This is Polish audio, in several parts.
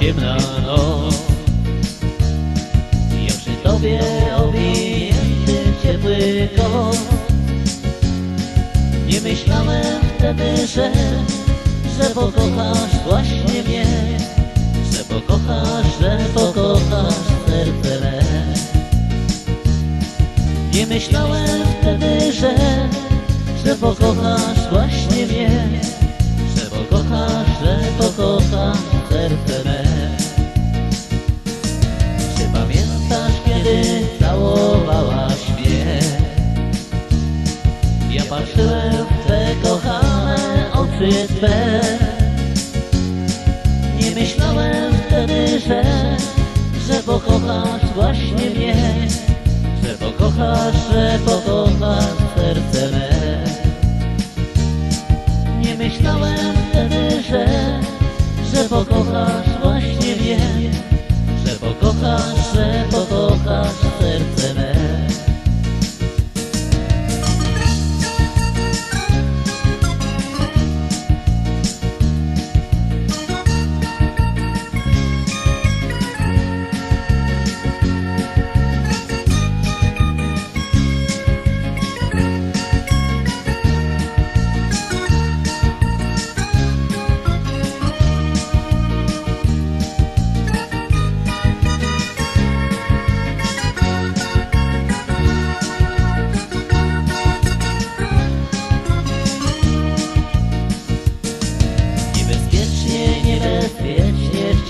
ciemna noc. Ja przy tobie w ciepły kot. Nie myślałem wtedy, że Że pokochasz właśnie mnie Że pokochasz, że pokochasz serce me. Nie myślałem wtedy, że Że pokochasz właśnie mnie Nie myślałem wtedy, że Że pokochasz właśnie mnie Że pokochasz, że pokochasz serce me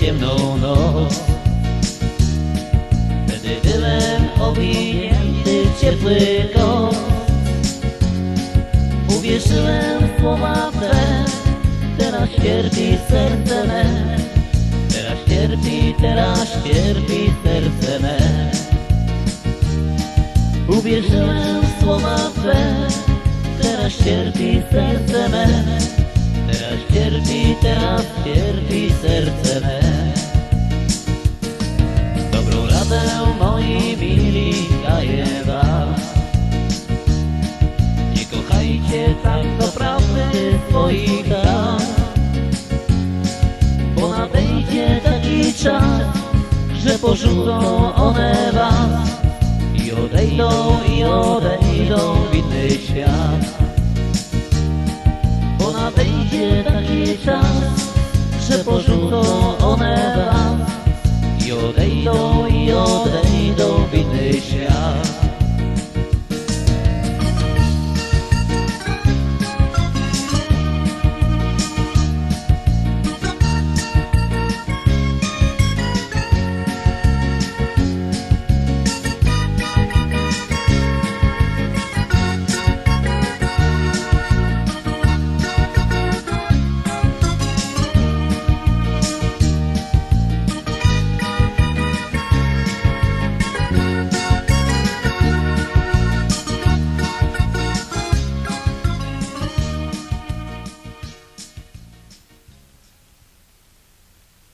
ciemną noc. Wtedy byłem owinięty w ciepły kot. Uwierzyłem w słowa Twe Teraz cierpi serce me. Teraz cierpi, teraz cierpi serce me. Uwierzyłem w słowa Twe Teraz cierpi serce me. Teraz cierpi, teraz cierpi serce me twoich lat Bo nadejdzie taki czas, że porzucą one was I odejdą, i odejdą w inny świat. Bo nadejdzie taki czas, że porzucą one was I odejdą,